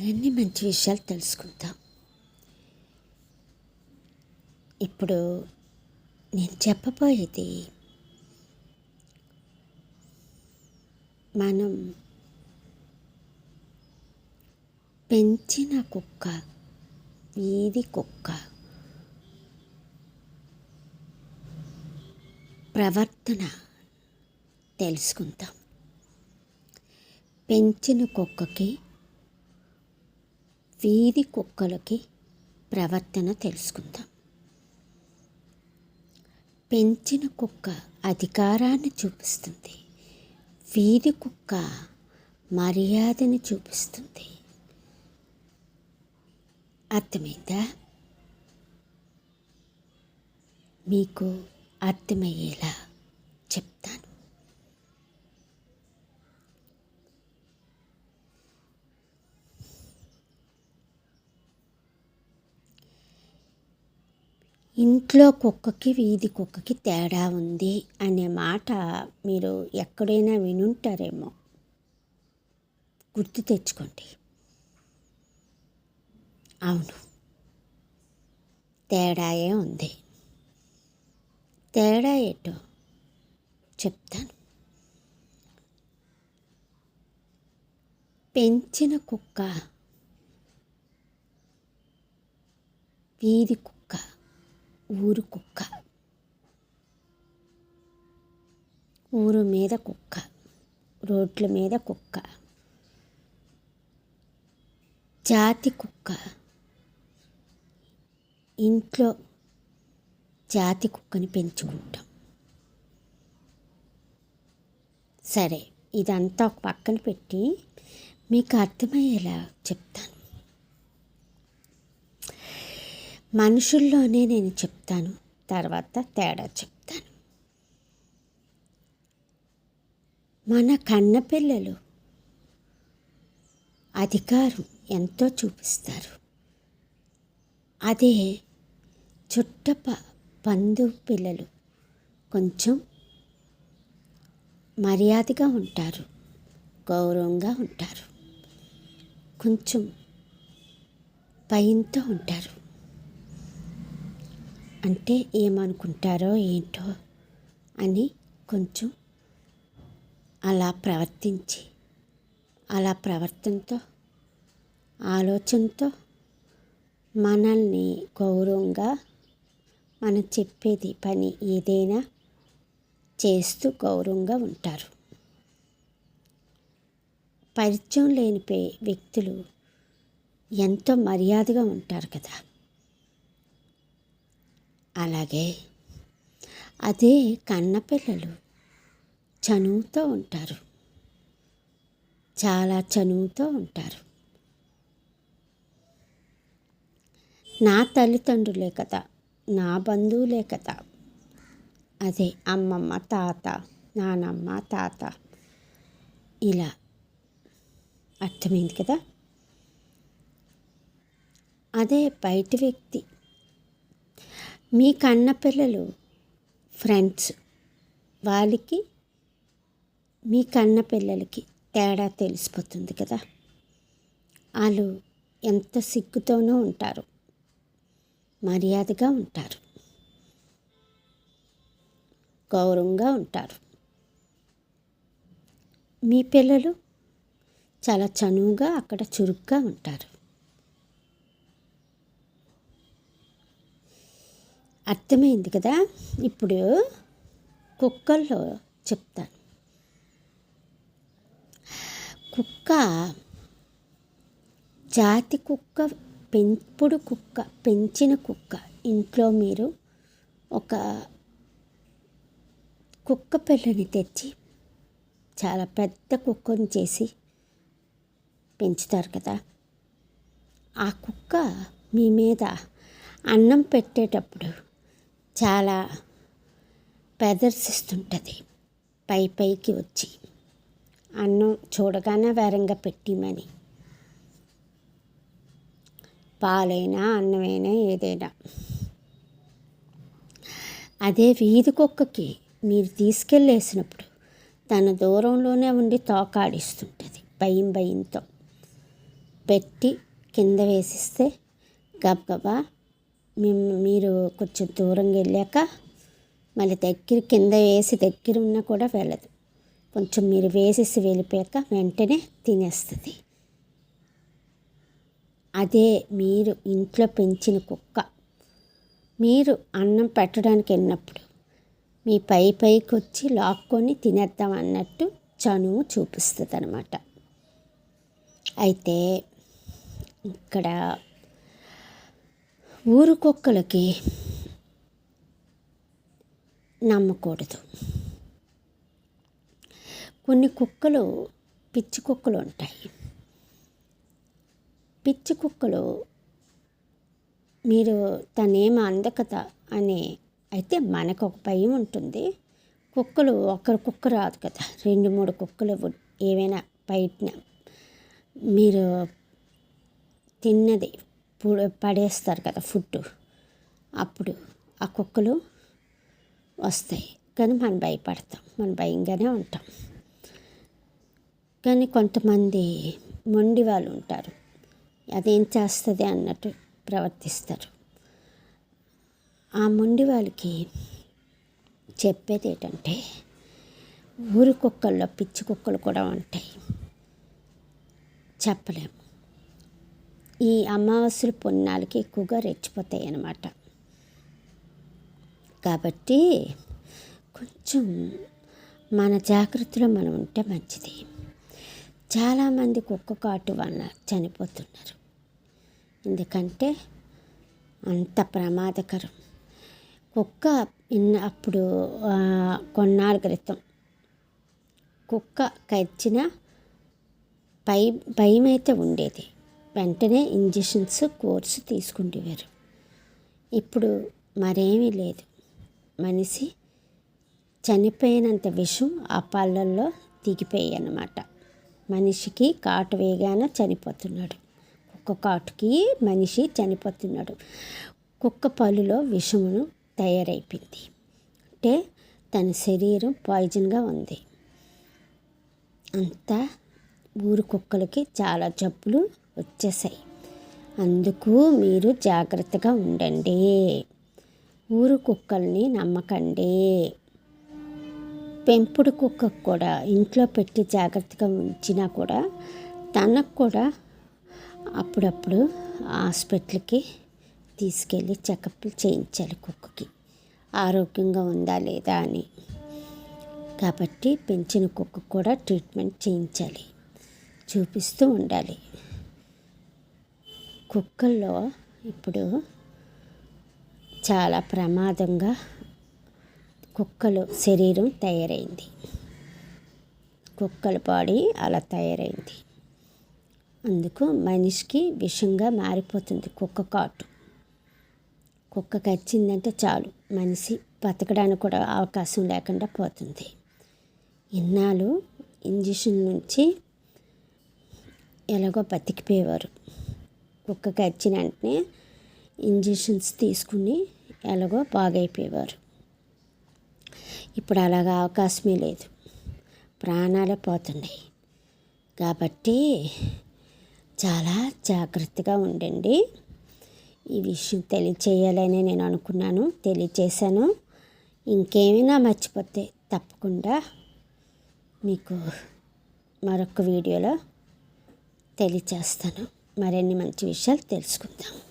మరిన్ని మంచి విషయాలు తెలుసుకుందాం ఇప్పుడు నేను చెప్పబోయేది మనం పెంచిన కుక్క వీధి కుక్క ప్రవర్తన తెలుసుకుందాం పెంచిన కుక్కకి వీధి కుక్కలకి ప్రవర్తన తెలుసుకుందాం. పెంచిన కుక్క అధికారాన్ని చూపిస్తుంది. వీధి కుక్క మర్యాదని చూపిస్తుంది. అర్థమైందా? మీకు అర్థమయ్యేలా చెప్తాను. ఇంట్లో కుక్కకి వీధి కుక్కకి తేడా ఉంది అనే మాట మీరు ఎక్కడైనా వినుంటారేమో. గుర్తు తెచ్చుకోండి. అవును. తేడాయే ఉంది. తేడా ఏటో చెప్తాను. పెంచిన కుక్క వీధి కుక్క ఊరు కుక్క. ఊరు మీద కుక్క. రోడ్ల మీద కుక్క. జాతి కుక్క. ఇంట్లో జాతి కుక్కని పెంచుకుంటాం. సరే ఇదంతా ఒక పక్కన పెట్టి మీకు అర్థమయ్యేలా చెప్తాను. మనుషుల్లోనే నేను చెప్తాను. తర్వాత తేడా చెప్తాను. మన కన్నపిల్లలు అధికారం ఎంతో చూపిస్తారు. అదే చుట్టప పందు పిల్లలు కొంచెం మర్యాదగా ఉంటారు. గౌరవంగా ఉంటారు. కొంచెం భయంతో ఉంటారు. అంటే ఏమనుకుంటారో ఏంటో అని కొంచెం అలా ప్రవర్తించి అలా ప్రవర్తనతో ఆలోచనతో మనల్ని గౌరవంగా మనం చెప్పేది పని ఏదైనా చేస్తూ గౌరవంగా ఉంటారు. పరిచయం లేని వ్యక్తులు ఎంతో మర్యాదగా ఉంటారు కదా. అలాగే అదే కన్నపిల్లలు చనువుతో ఉంటారు. చాలా చనువుతో ఉంటారు. నా తల్లిదండ్రులే కదా నా బంధువులే కదా. అదే అమ్మమ్మ తాత నానమ్మ తాత. ఇలా అర్థమైంది కదా? అదే బయట వ్యక్తి. మీ కన్నపిల్లలు ఫ్రెండ్స్ వాళ్ళకి మీ కన్న పిల్లలకి తేడా తెలిసిపోతుంది కదా. వాళ్ళు ఎంత సిగ్గుతోనూ ఉంటారు. మర్యాదగా ఉంటారు. గౌరవంగా ఉంటారు. మీ పిల్లలు చాలా చనువుగా అక్కడ చురుగ్గా ఉంటారు. అర్థమైంది కదా? ఇప్పుడు కుక్కల్లో చెప్తాను. కుక్క జాతి కుక్క పెంపుడు కుక్క పెంచిన కుక్క. ఇంట్లో మీరు ఒక కుక్క పిల్లని తెచ్చి చాలా పెద్ద కుక్కని చేసి పెంచుతారు కదా? ఆ కుక్క మీ మీద అన్నం పెట్టేటప్పుడు చాలా ప్రదర్శిస్తుంటుంది. పై పైకి వచ్చి. అన్నం చూడగానే వేరంగా పెట్టిమని పాలైనా అన్నమైనా ఏదైనా. అదే వీధి కుక్కకి మీరు తీసుకెళ్ళేసినప్పుడు తన దూరంలోనే ఉండి తోకాడిస్తుంటుంది భయం భయంతో. పెట్టి కింద వేసిస్తే గబగబా మీరు కొంచెం దూరంగా వెళ్ళాక మళ్ళీ దగ్గర కింద వేసి దగ్గర ఉన్నా కూడా వెళ్ళదు. కొంచెం మీరు వేసేసి వెళ్ళిపోయాక వెంటనే తినేస్తుంది. అదే మీరు ఇంట్లో పెంచిన కుక్క. మీరు అన్నం పెట్టడానికి వెళ్ళినప్పుడు మీ పై పైకి వచ్చి లాక్కొని తినేద్దాం అన్నట్టు చనువు చూపిస్తుంది అనమాట అయితే ఇక్కడ ఊరు కుక్కలకి నమ్మకూడదు. కొన్ని కుక్కలు పిచ్చి కుక్కలు ఉంటాయి. పిచ్చి కుక్కలు మీరు తనేం అందకత అని అయితే మనకు ఒక భయం ఉంటుంది. కుక్కలు ఒకరు కుక్క రాదు కదా. రెండు మూడు కుక్కలు ఏవైనా బయటన మీరు తిన్నది పడేస్తారు కదా ఫుడ్. అప్పుడు ఆ కుక్కలు వస్తాయి. కానీ మనం భయపడతాం. మనం భయంగానే ఉంటాం. కానీ కొంతమంది మొండి వాళ్ళు ఉంటారు. అదేం చేస్తుంది అన్నట్టు ప్రవర్తిస్తారు. ఆ మొండి వాళ్ళకి చెప్పేది ఏంటంటే ఊరి కుక్కల్లో పిచ్చి కుక్కలు కూడా ఉంటాయి. చెప్పలేము. ఈ అమావాస్యలు పుణ్యాలకి ఎక్కువగా రెచ్చిపోతాయి అన్నమాట కాబట్టి కొంచెం మన జాగ్రత్తలో మనం ఉంటే మంచిది. చాలామంది కుక్క కాటు వల్ల చనిపోతున్నారు. ఎందుకంటే అంత ప్రమాదకరం. కుక్క అప్పుడు కొన్నాళ్ళ క్రితం కుక్క కరిచిన పై భయం అయితే ఉండేది. వెంటనే ఇంజెక్షన్స్ కోర్సు తీసుకుంటేవారు ఇప్పుడు మరేమీ లేదు. మనిషి చనిపోయినంత విషం ఆ పళ్ళల్లో దిగిపోయాయి అన్నమాట మనిషికి కాటు వేగానే చనిపోతున్నాడు. కుక్క కాటుకి మనిషి చనిపోతున్నాడు. కుక్క పళ్ళులో విషమును తయారైపోయింది. అంటే తన శరీరం పాయిజన్గా ఉంది. అంతా ఊరు కుక్కలకి చాలా జబ్బులు వచ్చేసాయి. అందుకు మీరు జాగ్రత్తగా ఉండండి. ఊరు కుక్కల్ని నమ్మకండి. పెంపుడు కుక్కకు కూడా ఇంట్లో పెట్టి జాగ్రత్తగా ఉంచినా కూడా తనకు కూడా అప్పుడప్పుడు హాస్పిటల్కి తీసుకెళ్ళి చెకప్లు చేయించాలి కుక్కకి. ఆరోగ్యంగా ఉందా లేదా అని. కాబట్టి పెంచిన కుక్క కూడా ట్రీట్మెంట్ చేయించాలి. చూపిస్తూ ఉండాలి. కుక్కల్లో ఇప్పుడు చాలా ప్రమాదంగా కుక్కలు శరీరం తయారైంది. కుక్కల బాడీ అలా తయారైంది. అందుకు మనిషికి విషంగా మారిపోతుంది కుక్క కాటు. కుక్క కచ్చిందంటే చాలు. మనిషి బతకడానికి కూడా అవకాశం లేకుండా పోతుంది. ఇన్నాళ్ళు ఇంజక్షన్ నుంచి ఎలాగో బతికిపోయేవారు. కుక్కకి వచ్చిన వెంటనే ఇంజెక్షన్స్ తీసుకుని ఎలాగో బాగైపోయేవారు. ఇప్పుడు అలాగా అవకాశమే లేదు. ప్రాణాలే పోతున్నాయి. కాబట్టి చాలా జాగ్రత్తగా ఉండండి. ఈ విషయం తెలియచేయాలని నేను అనుకున్నాను తెలియచేశాను. ఇంకేమైనా మర్చిపోతే తప్పకుండా మీకు మరొక వీడియోలో తెలియచేస్తాను. మరిన్ని మంచి విషయాలు తెలుసుకుందాం.